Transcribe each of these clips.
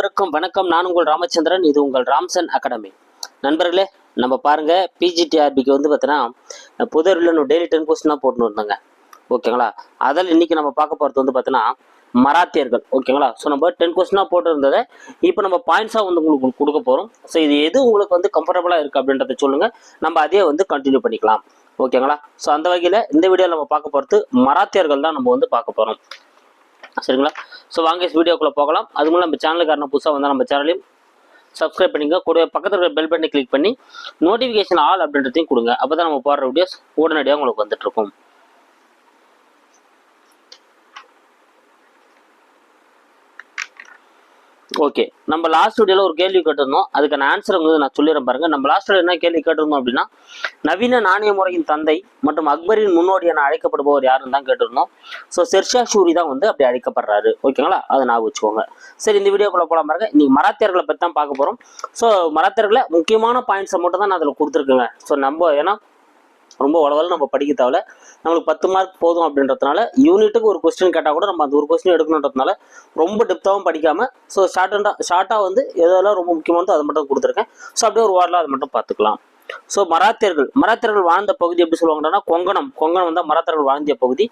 அனைவருக்கும் வணக்கம். நான் உங்கள் ராமச்சந்திரன். இது உங்கள் ராம்சன் அகாடமி. நண்பர்களே நம்ம பாருங்க பிஜிடிஆர்பிக்கு வந்து பார்த்தீங்கன்னா புதரில் டெய்லி டென் கொஸ்டின் தான் போட்டுன்னு வந்தாங்க ஓகேங்களா அதில் இன்னைக்கு நம்ம பார்க்க போகிறது வந்து பார்த்தீங்கன்னா மராத்தியர்கள். ஓகேங்களா ஸோ நம்ம டென் கொஸ்டினாக போட்டிருந்ததை இப்போ நம்ம பாயிண்ட்ஸாக வந்து உங்களுக்கு கொடுக்க போகிறோம் ஸோ இது எது உங்களுக்கு வந்து கம்ஃபர்டபுளாக இருக்குது அப்படின்றத சொல்லுங்கள் நம்ம அதே வந்து கண்டினியூ பண்ணிக்கலாம். ஓகேங்களா ஸோ அந்த வகையில் இந்த வீடியோவில் நம்ம பார்க்க போகிறது மராத்தியர்கள் தான் நம்ம வந்து பார்க்க போகிறோம் சரிங்களா? ஸோ வாங்க வீடியோக்குள்ளே போகலாம். அது மூலம் நம்ம சேனலுக்காரன புதுசாக வந்தால் நம்ம சேனலையும் சப்ஸ்கிரைப் பண்ணிங்க கூட பக்கத்தில் இருக்கிற பெல் பட்டனை கிளிக் பண்ணி நோட்டிஃபிகேஷன் ஆல் அப்படின்றதையும் கொடுங்க. அப்போ தான் நம்ம போடுற வீடியோஸ் உடனடியாக உங்களுக்கு வந்துட்டு ஓகே நம்ம லாஸ்ட் வீடியோவில் ஒரு கேள்வி கேட்டிருந்தோம். அதுக்கான ஆன்சர் வந்து நான் சொல்லிடுறேன் பாருங்க. நம்ம லாஸ்ட் வீடியோ என்ன கேள்வி கேட்டிருந்தோம் அப்படின்னா நவீன நாணய முறையின் தந்தை மற்றும் அக்பரின் முன்னோடி என அழைக்கப்படுபவர் யாருன்னு தான் கேட்டிருந்தோம். ஸோ செர்ஷா ஷூரி தான் வந்து அப்படி அழைக்கப்படுறாரு. ஓகேங்களா அதை நான் வச்சுக்கோங்க. சரி இந்த வீடியோக்குள்ள போகலாம் பாருங்க. இன்னைக்கு மராத்தியர்களை பற்றி தான் பார்க்க போகிறோம் ஸோ மராத்தியர்களை முக்கியமான பாயிண்ட்ஸை மட்டும் தான் நான் அதில் கொடுத்துருக்கேங்க. ஸோ நம்ம ஏன்னா ரொம்ப உளவல நம்ம படிக்க தேவையில்ல. நம்மளுக்கு பத்து மார்க் போதும் அப்படின்றதுனால யூனிட்டுக்கு ஒரு கொஸ்டின் கேட்டால் கூட நம்ம அந்த ஒரு கொஸ்டின் எடுக்கணுன்றதுனால ரொம்ப டெப்த்தாகவும் படிக்காமல் ஸோ ஷார்ட் ஷார்ட்டாக வந்து எதெல்லாம் ரொம்ப முக்கியமானதோ அதை மட்டும் கொடுத்துருக்கேன். ஸோ அப்படியே ஒரு வாரில் அதை மட்டும் பார்த்துக்கலாம். ஸோ மராத்தியர்கள் மராத்தியர்கள் வாழ்ந்த பகுதி எப்படி சொல்லுவாங்கன்னா கொங்கணம். கொங்கணம் வந்து மராத்தியர்கள் வாழ்ந்த பகுதி.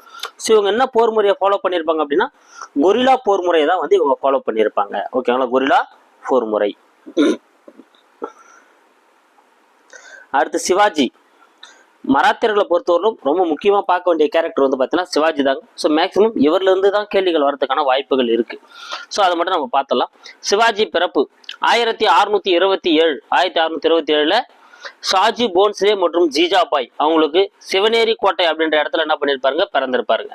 ஸோ இவங்க என்ன போர் முறையை ஃபாலோ பண்ணியிருப்பாங்க அப்படின்னா கொரில்லா போர் முறையை தான் வந்து இவங்க ஃபாலோ பண்ணியிருப்பாங்க. ஓகேங்களா கொரிலா போர் முறை. அடுத்து சிவாஜி. மராத்தியர்களை பொறுத்தவரைக்கும் ரொம்ப முக்கியமாக பார்க்க வேண்டிய கேரக்டர் வந்து பார்த்தீங்கன்னா சிவாஜி தாங்க. ஸோ மேக்ஸிமம் இவர்லேருந்து தான் கேள்விகள் வரதுக்கான வாய்ப்புகள் இருக்குது ஸோ அதை மட்டும் நம்ம பார்த்தலாம் சிவாஜி பிறப்பு ஆயிரத்தி அறுநூத்தி இருபத்தி ஏழு ஆயிரத்தி அறுநூத்தி இருபத்தி ஏழில் ஷாஜி போன்ஸ்லே மற்றும் ஜிஜாபாய் அவங்களுக்கு சிவனேரி கோட்டை அப்படின்ற இடத்துல என்ன பண்ணியிருப்பாருங்க பிறந்திருப்பாருங்க.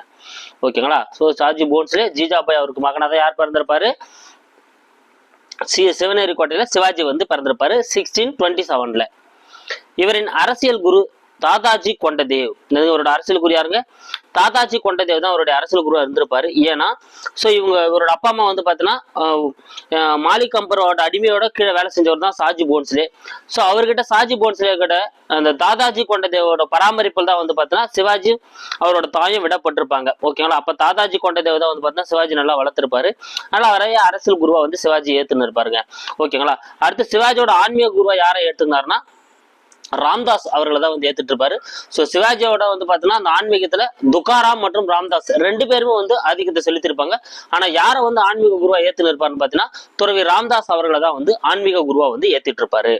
ஓகேங்களா ஸோ ஷாஜி போன்ஸ்லே ஜிஜாபாய் அவருக்கு மகனாக யார் பிறந்திருப்பாரு? சி சிவனேரி கோட்டையில் சிவாஜி வந்து பிறந்திருப்பாரு சிக்ஸ்டீன் டுவெண்ட்டி செவனில் இவரின் அரசியல் குரு தாதாஜி கொண்டதேவ். இவரோட அரசியல் குரு யாருங்க? தாதாஜி கொண்டதேவ் தான் அவருடைய அரசியல் குருவா இருந்திருப்பாரு. ஏன்னா ஸோ இவங்க இவரோட அப்பா அம்மா வந்து பார்த்தீங்கன்னா மாலிக் அம்பரோட அடிமையோட கீழே வேலை செஞ்சவர் தான் சாஜி போன்ஸ்லே ஸோ அவர்கிட்ட சாஜி போன்ஸ்லே கிட்ட அந்த தாதாஜி கொண்டதேவோட பராமரிப்பில் தான் வந்து பார்த்தீங்கன்னா சிவாஜி அவரோட தாயும் விடப்பட்டிருப்பாங்க. ஓகேங்களா அப்போ தாதாஜி கொண்டதேவ் தான் வந்து பார்த்தீங்கன்னா சிவாஜி நல்லா வளர்த்துருப்பாரு. நல்லா நிறைய அரசியல் குருவா வந்து சிவாஜி ஏற்றுன்னு இருப்பாருங்க. ஓகேங்களா அடுத்து சிவாஜியோட ஆன்மீக குருவா யாரை ஏற்றுனாருன்னா ராம்தாஸ் அவர்களை தான் வந்து ஏத்துட்டு இருப்பாரு. ஸோ சிவாஜியோட வந்து பார்த்தீங்கன்னா அந்த ஆன்மீகத்துல துகாராம் மற்றும் ராம்தாஸ் ரெண்டு பேருமே வந்து ஆதிக்கத்தை செலுத்திருப்பாங்க ஆனா யாரை வந்து ஆன்மீக குருவா ஏத்துன்னு இருப்பாருன்னு பார்த்தீங்கன்னா துறவி ராம்தாஸ் அவர்களை தான் வந்து ஆன்மீக குருவா வந்து ஏத்திட்டு இருப்பாரு.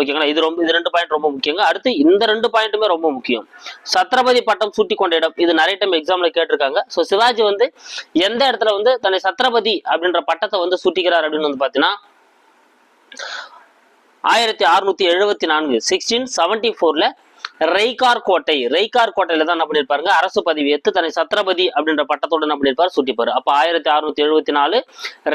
ஓகேங்களா? இது ரொம்ப இது ரெண்டு பாயிண்ட் ரொம்ப முக்கியங்க. அடுத்து இந்த ரெண்டு பாயிண்ட்டுமே ரொம்ப முக்கியம். சத்ரபதி பட்டம் சூட்டி கொண்ட இடம். இது நிறைய டைம் எக்ஸாம்ல கேட்டிருக்காங்க. ஸோ சிவாஜி வந்து எந்த இடத்துல வந்து தன்னை சத்ரபதி அப்படின்ற பட்டத்தை வந்து சூட்டிக்கிறார் அப்படின்னு வந்து பார்த்தீங்கன்னா ஆயிரத்தி அறுநூத்தி எழுபத்தி நான்கு சிக்ஸ்டீன் செவன்டி ஃபோர்ல ரெய்கார் கோட்டை. ரெய்கார் கோட்டையில தான் என்ன பண்ணிருப்பாருங்க? அரசு பதவி எடுத்து தன்னை சத்ரபதி அப்படின்ற பட்டத்தோட என்ன பண்ணிருப்பாரு? சுட்டிப்பாரு அப்ப ஆயிரத்தி அறுநூத்தி எழுபத்தி நாலு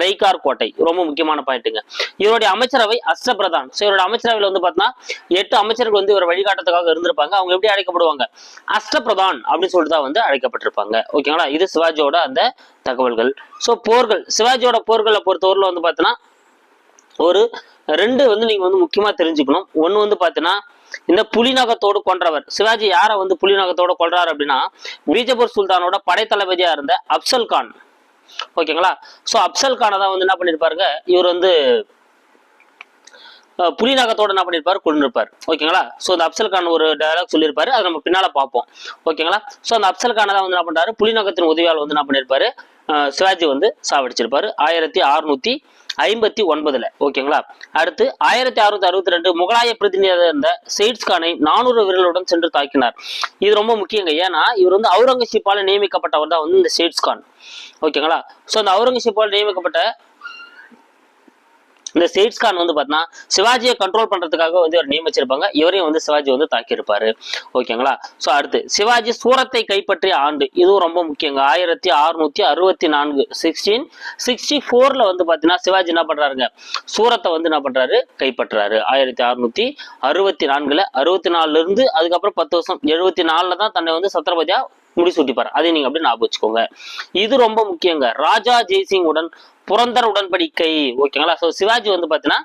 ரெய்கார் கோட்டை. ரொம்ப முக்கியமான பாயிண்ட்டுங்க இவருடைய அமைச்சரவை அஷ்டபிரதான். ஸோ இவருடைய அமைச்சரவையில் வந்து பார்த்தீங்கன்னா எட்டு அமைச்சர்கள் வந்து இவர் வழிகாட்டத்துக்காக இருந்திருப்பாங்க. அவங்க எப்படி அழைக்கப்படுவாங்க? அஷ்டபிரதான் அப்படின்னு சொல்லிட்டு தான் வந்து அழைக்கப்பட்டிருப்பாங்க. ஓகேங்களா இது சிவாஜியோட அந்த தகவல்கள். ஸோ போர்கள். சிவாஜியோட போர்களை பொறுத்தவரையில் வந்து பார்த்தீங்கன்னா ஒரு ரெண்டு வந்து நீங்க வந்து முக்கியமா தெரிஞ்சுக்கணும். ஒண்ணு வந்து பாத்தீங்கன்னா இந்த புலிநகத்தோடு கொன்றவர். சிவாஜி யாரை வந்து புலிநகத்தோடு கொள்றாரு அப்படின்னா பீஜப்பூர் சுல்தானோட படைத்தளபதியா இருந்த அப்சல் கான் ஓகேங்களா? சோ அப்சல் கானை தான் வந்து என்ன பண்ணிருப்பாருங்க? இவர் வந்து புலிநகத்தோட என்ன பண்ணிருப்பாரு? கொண்டிருப்பார் ஓகேங்களா? ஸோ அந்த அப்சல் கான் ஒரு டயலாக் சொல்லியிருப்பாரு. அதை நம்ம பின்னால பார்ப்போம். ஓகேங்களா? ஸோ அந்த அப்சல் கானை தான் வந்து என்ன பண்றாரு? புலிநகத்தின் உதவியால் வந்து என்ன பண்ணிருப்பாரு? சிவாஜி வந்து சாவடிச்சிருப்பாரு. ஆயிரத்தி அறுநூத்தி ஐம்பத்தி ஒன்பதுல. ஓகேங்களா? அடுத்து ஆயிரத்தி அறுநூத்தி அறுபத்தி ரெண்டு முகலாய பிரதிநிதியாக இருந்த செயிட்ஸ் கானை நானூறு வீரர்களுடன் சென்று தாக்கினார். இது ரொம்ப முக்கியங்க. ஏன்னா இவர் வந்து அவுரங்கசீப்பால் நியமிக்கப்பட்டவர் தான் வந்து இந்த செயிட்ஸ் கான். ஓகேங்களா? ஸோ அந்த அவுரங்கசீப்பால் நியமிக்கப்பட்ட இந்த செயிட்ஸ் கான் வந்து பார்த்தீங்கன்னா சிவாஜியை கண்ட்ரோல் பண்றதுக்காக வந்து இவர் நியமிச்சிருப்பாங்க. இவரையும் வந்து சிவாஜி வந்து தாக்கியிருப்பாரு. ஓகேங்களா? ஸோ அடுத்து சிவாஜி சூரத்தை கைப்பற்றிய ஆண்டு. இதுவும் ரொம்ப முக்கியங்க. ஆயிரத்தி அறுநூத்தி அறுபத்தி நான்கு சிக்ஸ்டீன் சிக்ஸ்டி ஃபோர்ல வந்து பார்த்தீங்கன்னா சிவாஜி என்ன பண்றாருங்க? சூரத்தை வந்து என்ன பண்றாரு? கைப்பற்றுறாரு. ஆயிரத்தி அறுநூத்தி அறுபத்தி நான்குல அறுபத்தி நாலுல இருந்து அதுக்கப்புறம் பத்து வருஷம் எழுபத்தி நாலுல தான் தன்னை வந்து சத்ரபதியா முடிசூட்டிப்பார். அதை நீங்க அப்படி ஞாபகம் வச்சுக்கோங்க. இது ரொம்ப முக்கியங்க. ராஜா ஜெய்சிங் உடன் புரந்தர் உடன்படிக்கை ஓகேங்களா ஸோ சிவாஜி வந்து பார்த்தீங்கன்னா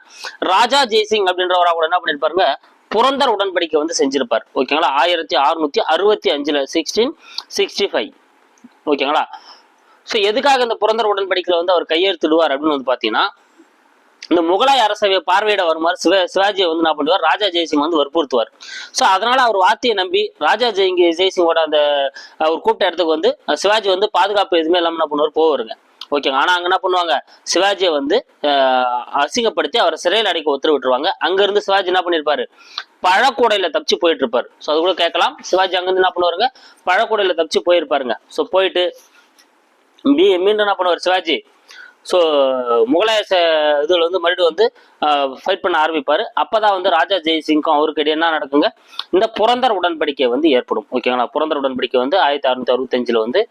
ராஜா ஜெய்சிங் அப்படின்றவரா கூட என்ன பண்ணிருப்பாருங்க? புரந்தர் உடன்படிக்கை வந்து செஞ்சிருப்பார் ஓகேங்களா ஆயிரத்தி அறுநூத்தி அறுபத்தி அஞ்சுல சிக்ஸ்டீன் சிக்ஸ்டி ஃபைவ் ஓகேங்களா ஸோ எதுக்காக இந்த புரந்தர் உடன்படிக்கையில வந்து அவர் கையெழுத்திடுவார் அப்படின்னு வந்து பார்த்தீங்கன்னா இந்த முகலாய அரசவையை பார்வையிட வருமாறு சிவ சிவாஜியை வந்து என்ன பண்ணுவார்? ராஜா ஜெய்சிங் வந்து வற்புறுத்துவார். ஸோ அதனால அவர் வார்த்தையை நம்பி ராஜா ஜெய்ங்க ஜெய்சிங்கோட அந்த அவர் கூப்பிட்ட இடத்துக்கு வந்து சிவாஜி வந்து பாதுகாப்பு எதுவுமே இல்லாமல் என்ன பண்ணுவார்? போவாருங்க. ஓகேங்க ஆனால் அங்கே என்ன பண்ணுவாங்க? சிவாஜியை வந்து அசிங்கப்படுத்தி அவரை சிறையில் அடைக்க உத்தரவிட்டுருவாங்க அங்கேருந்து சிவாஜி என்ன பண்ணியிருப்பாரு பழக்கூடையில தப்பிச்சு போயிட்டு இருப்பாரு ஸோ அது கூட கேட்கலாம். சிவாஜி அங்கேருந்து என்ன பண்ணுவாருங்க? பழக்கூடையில தப்பிச்சு போயிருப்பாருங்க. ஸோ போயிட்டு மீ- மீண்டும் என்ன பண்ணுவார் சிவாஜி? ஸோ முகலாய இதில் இதுல வந்து மறுபடியும் வந்து ஃபைட் பண்ண ஆரம்பிப்பார். அப்பதான் வந்து ராஜா ஜெய்சிங்க்கும் அவருக்கு இடையே என்ன நடக்குங்க? இந்த புரந்தர் உடன்படிக்கை வந்து ஏற்படும். ஓகேங்களா புரந்தர் உடன்படிக்கை வந்து ஆயிரத்தி அறுநூத்தி அறுபத்தஞ்சில் வந்து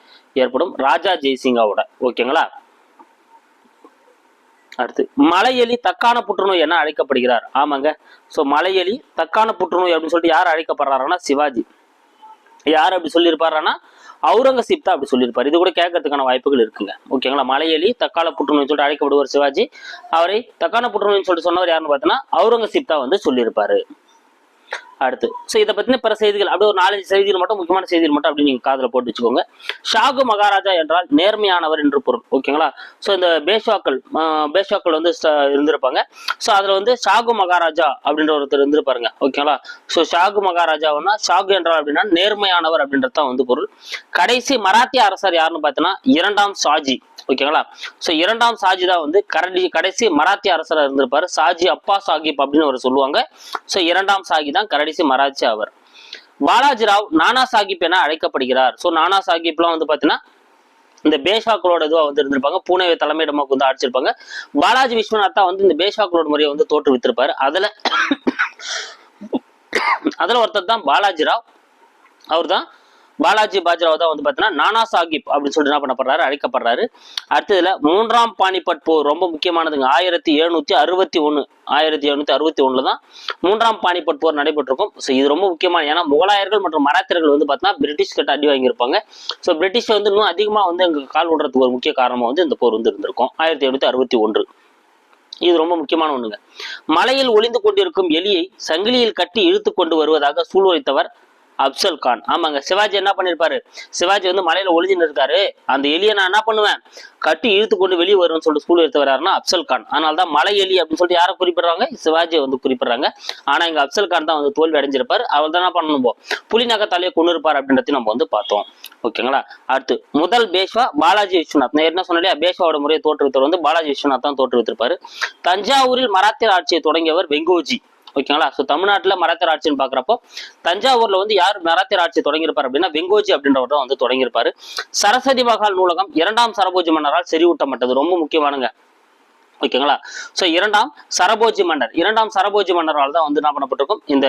ஏற்படும் ராஜா ஜெய்சிங்காவோட ஓகேங்களா அடுத்து மலையெலி தக்கான புற்றுநோய் என அழைக்கப்படுகிறார். ஆமாங்க. ஸோ மலையெலி தக்கான புற்றுநோய் அப்படின்னு சொல்லிட்டு யார் அழைக்கப்படுறாருன்னா சிவாஜி. யார் அப்படி சொல்லியிருப்பாருன்னா அவுரங்கசீப் தான் அப்படி சொல்லியிருப்பார். இது கூட கேட்கறதுக்கான வாய்ப்புகள் இருக்குங்க. ஓகேங்களா? மலையலி தக்கால புற்றுநோய் சொல்லிட்டு அழைக்கப்படுவார் சிவாஜி. அவரை தக்கான புற்றுநோய்னு சொல்லிட்டு சொன்னவர் யாருன்னு பார்த்தோன்னா அவுரங்கசீப் தான் வந்து சொல்லியிருப்பாரு. அடுத்து. ஸோ இதை பற்றின பிற செய்திகள் அப்படியே ஒரு நாலஞ்சு செய்திகள் மட்டும் முக்கியமான செய்திகள் மட்டும் அப்படி நீங்கள் காதில் போட்டு வச்சுக்கோங்க. ஷாகு மகாராஜா என்றால் நேர்மையானவர் என்று பொருள். ஓகேங்களா ஸோ இந்த பேஷ்வாக்கள் ஆஹ் பேஷ்வாக்கள் வந்து இருந்திருப்பாங்க. ஸோ அதில் வந்து ஷாகு மகாராஜா அப்படின்ற ஒருத்தர் இருந்திருப்பாருங்க ஓகேங்களா ஸோ ஷாகு மகாராஜாவுன்னா ஷாகு என்றால் அப்படின்னா நேர்மையானவர் அப்படின்றது தான் வந்து பொருள். கடைசி மராத்திய அரசர் யாருன்னு பார்த்தீங்கன்னா இரண்டாம் ஷாஜி ஓகேங்களா ஸோ இரண்டாம் ஷாஜி தான் வந்து கரடி கடைசி மராத்திய அரசராக இருந்திருப்பாரு. ஷாஜி அப்பா சாஹிப் அப்படின்னு அவர் சொல்லுவாங்க. ஸோ இரண்டாம் சாஹி தான் கரடி. கடைசி மராத்தி அவர் பாலாஜி ராவ் நானா சாஹிப் என அழைக்கப்படுகிறார். ஸோ நானா சாஹிப்லாம் வந்து பார்த்தீங்கன்னா இந்த பேஷாக்களோட இதுவாக வந்து இருந்திருப்பாங்க. பூனேவை தலைமையிடமாக வந்து அடிச்சிருப்பாங்க பாலாஜி விஸ்வநாத் தான் வந்து இந்த பேஷாக்களோட முறையை வந்து தோற்றுவித்திருப்பாரு அதில் அதில் ஒருத்தர் தான் பாலாஜி ராவ். அவர் தான் பாலாஜி பாஜ்ராவ் தான் வந்து பார்த்தீங்கன்னா நானா சாஹிப் அப்படின்னு சொல்லிட்டு என்ன பண்ணப்படுறாரு? அழைக்கப்படுறாரு. அடுத்ததுல மூன்றாம் பானிபட் போர் ரொம்ப முக்கியமானதுங்க. ஆயிரத்தி எழுநூத்தி அறுபத்தி ஒன்று ஆயிரத்தி எழுநூத்தி அறுபத்தி ஒண்ணுல தான் மூன்றாம் பானிபட் போர் நடைபெற்றிருக்கும். ஸோ இது ரொம்ப முக்கியமான ஏன்னா முகலாயர்கள் மற்றும் மராத்தியர்கள் வந்து பார்த்தீங்கன்னா பிரிட்டிஷ் கிட்ட அடி வாங்கியிருப்பாங்க. ஸோ பிரிட்டிஷ் வந்து இன்னும் அதிகமாக வந்து எங்க கால் விடுறதுக்கு ஒரு முக்கிய காரணமாக வந்து இந்த போர் வந்து இருந்திருக்கும். ஆயிரத்தி எழுநூத்தி அறுபத்தி ஒன்று. இது ரொம்ப முக்கியமான ஒண்ணுங்க. மலையில் ஒளிந்து கொண்டிருக்கும் எலியை சங்கிலியில் கட்டி இழுத்து கொண்டு வருவதாக சூழ்வைத்தவர் அப்சல் கான். ஆமாங்க சிவாஜி என்ன பண்ணிருப்பாரு? சிவாஜி வந்து மலையில ஒளிஞ்சுன்னு இருக்காரு. அந்த எலியை நான் என்ன பண்ணுவேன்? கட்டி இழுத்து கொண்டு வெளியே வரும்னு சொல்லிட்டு ஸ்கூல் எடுத்து வர்றாருன்னா அப்சல் கான். அதனால தான் மலை எலி அப்படின்னு சொல்லிட்டு யாரை குறிப்பிடுறாங்க? சிவாஜியை வந்து குறிப்பிடுறாங்க. ஆனா இங்க அப்சல் கான் தான் வந்து தோல்வி அடைஞ்சிருப்பாரு. அவர் தான் என்ன பண்ணணும் போ தலையை கொண்டு இருப்பார் அப்படின்றதையும் நம்ம வந்து பார்த்தோம். ஓகேங்களா? அடுத்து முதல் பேஷ்வா பாலாஜி விஸ்வநாத். நான் என்ன சொன்னேன் பேஷ்வாவோட முறையை தோற்றுவித்தவர் வந்து பாலாஜி விஸ்வநாத் தான் தோற்றுவித்திருப்பாரு. தஞ்சாவூரில் மராத்தியர் ஆட்சியை தொடங்கியவர் வெங்கோஜி. ஓகேங்களா? ஸோ தமிழ்நாட்டுல மராத்தியர் ஆட்சின்னு பாக்குறப்போ தஞ்சாவூர்ல வந்து யார் மராத்தியர் ஆட்சி தொடங்கியிருப்பார் அப்படின்னா வெங்கோஜி அப்படின்றவர் தான் வந்து தொடங்கியிருப்பார். சரஸ்வதி மகால் நூலகம் இரண்டாம் சரபோஜி மன்னரால் செறிவூட்டப்பட்டது. ரொம்ப முக்கியமானங்க. ஓகேங்களா ஸோ இரண்டாம் சரபோஜி மன்னர். இரண்டாம் சரபோஜி மன்னரால் தான் வந்து என்ன பண்ணப்பட்டிருக்கும்? இந்த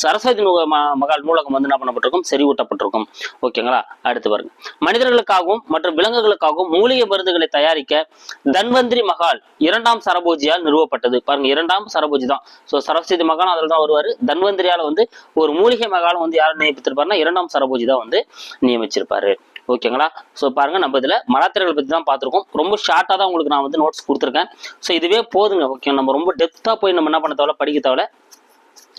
சரஸ்வதி மகால் நூலகம் வந்து என்ன பண்ணப்பட்டிருக்கும்? செறிவூட்டப்பட்டிருக்கும். ஓகேங்களா அடுத்து பாருங்க. மனிதர்களுக்காகவும் மற்றும் விலங்குகளுக்காகவும் மூலிகை மருந்துகளை தயாரிக்க தன்வந்திரி மகால் இரண்டாம் சரபோஜியால் நிறுவப்பட்டது. பாருங்க இரண்டாம் சரபோஜி தான். ஸோ சரஸ்வதி மகால் அதில் தான் வருவார். தன்வந்திரியால் வந்து ஒரு மூலிகை மகாலும் வந்து யார் நியமித்திருப்பாருன்னா இரண்டாம் சரபோஜி தான் வந்து நியமிச்சிருப்பாரு. ஓகேங்களா ஸோ பாருங்கள் நம்ம இதில் மலாத்திரைகள் பற்றி தான் பார்த்துருக்கோம். ரொம்ப ஷார்ட்டாக தான் உங்களுக்கு நான் வந்து நோட்ஸ் கொடுத்துருக்கேன். ஸோ இதுவே போதுங்க ஓகே நம்ம ரொம்ப டெப்த்தாக போய் நம்ம என்ன பண்ண தேவை படிக்க தேவை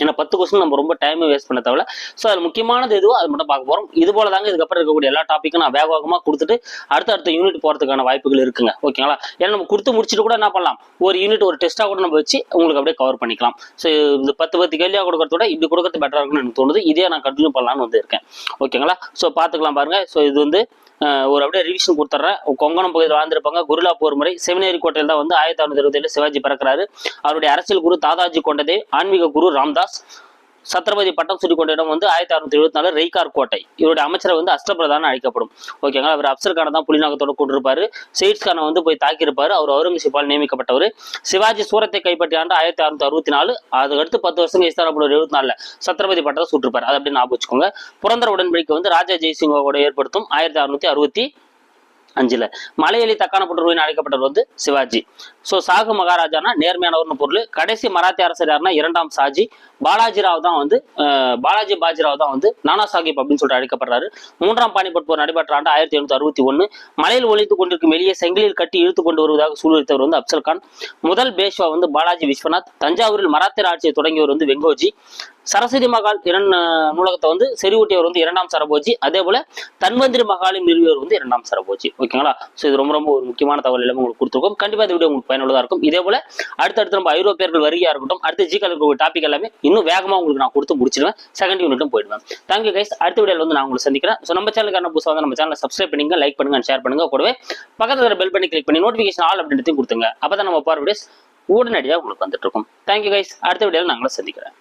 ஏன்னா பத்து கொஸ்டின் நம்ம ரொம்ப டைம் வேஸ்ட் பண்ண தேவை ஸோ அது முக்கியமானது எதுவோ அது மட்டும் பார்க்க போகிறோம் இது போல தாங்க இதுக்கப்புறம் இருக்கக்கூடிய எல்லா டாப்பிக்கும் நான் வேக வேகமாக கொடுத்துட்டு அடுத்த அடுத்த யூனிட் போகிறதுக்கான வாய்ப்புகள் இருக்குங்க. ஓகேங்களா ஏன்னா நம்ம கொடுத்து முடிச்சுட்டு கூட என்ன பண்ணலாம்? ஒரு யூனிட் ஒரு டெஸ்ட்டாக கூட நம்ம வச்சு உங்களுக்கு அப்படியே கவர் பண்ணிக்கலாம். ஸோ இந்த பத்து பத்து கேள்வியாக கொடுக்கறத விட இப்படி கொடுக்கறது பெட்டராக இருக்கும்னு எனக்கு தோணுது. இதே நான் கண்டினியூ பண்ணலாம்னு வந்து இருக்கேன். ஓகேங்களா ஸோ பார்த்துக்கலாம் பாருங்க. ஸோ இது வந்து ஒரு அப்படியே ரிவிஷன் கொடுத்துட்றேன். கொங்கணம் பகுதியில் வாழ்ந்திருப்பாங்க குருலா போர் முறை சிவனேரி கோட்டையில் தான் வந்து ஆயிரத்தி அறுநூத்தி இருபத்தேழு சிவாஜி பிறக்கிறாரு. அவருடைய அரசியல் குரு தாதாஜி கொண்டதே ஆன்மீக குரு ராம்தாஸ். சத்ரபதி பட்டம் சுட்டி கொண்ட இடம் வந்து ஆயிரத்தி அறுநூத்தி எழுபத்தி நாலு ரெய்கார் கோட்டை. இவருடைய அமைச்சரை வந்து அஷ்டபிரதான அழைக்கப்படும். ஓகேங்களா அவர் அப்சர் கானை தான் புலிநாகத்தோடு கொண்டிருப்பாரு செயிட்ஸ் கானை வந்து போய் தாக்கியிருப்பாரு. அவர் அவுரங்கசீப்பால் நியமிக்கப்பட்டவர். சிவாஜி சூரத்தை கைப்பற்றிய ஆண்டு ஆயிரத்தி அறுநூத்தி அறுபத்தி நாலு. அதுக்கடுத்து பத்து வருஷம் இஸ்தானபுரம் எழுபத்தி நாலுல சத்ரபதி பட்டத்தை சுட்டிருப்பார் அதை அப்படின்னு ஞாபகம் வச்சுக்கோங்க. புரந்தர உடன்படிக்கை வந்து ராஜா ஜெய்சிங்கோட ஏற்படுத்தும் ஆயிரத்தி அறுநூத்தி அறுபத்தி அஞ்சுல. மலையெலி தக்கான அழைக்கப்பட்டவர் வந்து சிவாஜி. ஸோ சாகு மகாராஜானா நேர்மையானவர்னு பொருள். கடைசி மராத்திய அரசர் யாருன்னா இரண்டாம் சாஜி. பாலாஜி ராவ் தான் வந்து பாலாஜி பாஜிராவ் தான் வந்து நானா சாஹிப் அப்படின்னு சொல்லிட்டு அழைக்கப்படுறாரு. மூன்றாம் பாணிபட் போர் நடைபெற்ற ஆண்டு ஆயிரத்தி எழுநூத்தி அறுபத்தி ஒன்று மலையில் ஒழித்து கொண்டிருக்கும் வெளியே செங்கிலில் கட்டி இழுத்து கொண்டு வருவதாக சூழ்நிலைத்தவர் வந்து அப்சல் கான் முதல் பேஷ்வா வந்து பாலாஜி விஸ்வநாத். தஞ்சாவூரில் மராத்தியர் ஆட்சியை தொடங்கியவர் வந்து வெங்கோஜி. சரஸ்வதி மகால் இரண் நூலகத்தை வந்து செறிவூட்டியவர் வந்து இரண்டாம் சரபோஜி. அதே போல தன்வந்திரி மகாலின் நிறுவியவர் வந்து இரண்டாம் சரபோஜி. ஓகேங்களா? ஸோ இது ரொம்ப ரொம்ப ஒரு முக்கியமான தகவல் எல்லாமே உங்களுக்கு கொடுத்துருக்கோம். கண்டிப்பாக இந்த வீடியோ உங்களுக்கு பயனுள்ளதாக இருக்கும். இதே போல அடுத்தடுத்து நம்ம ஐரோப்பியர்கள் வருகையாக இருக்கட்டும் அடுத்த ஜிக்கல் இருக்க டாபிக் எல்லாமே இன்னும் வேகமாக உங்களுக்கு நான் கொடுத்து முடிச்சிடுவேன். செகண்ட் யூனிட்டும் போயிடுவேன். தேங்க்யூ கைஸ் அடுத்த வீடியோவில் வந்து நான் உங்களுக்கு சந்திக்கிறேன். ஸோ நம்ம சேனலுக்கான புதுசாக வந்து நம்ம சேனலை சப்ஸ்கிரைப் பண்ணுங்க லைக் பண்ணுங்க ஷேர் பண்ணுங்க. கூடவே பக்கத்தில் பெல் பண்ணி கிளிக் பண்ணி நோட்டிஃபிகேஷன் ஆல் அப்படின்றதையும் கொடுத்துங்க அப்போ தான் நம்ம போகிற வீடியோஸ் உடனடியாக உங்களுக்கு வந்துட்டு இருக்கும். தேங்க்யூ கைஸ் அடுத்த வீடியோவில் நாங்களும் சந்திக்கிறேன்.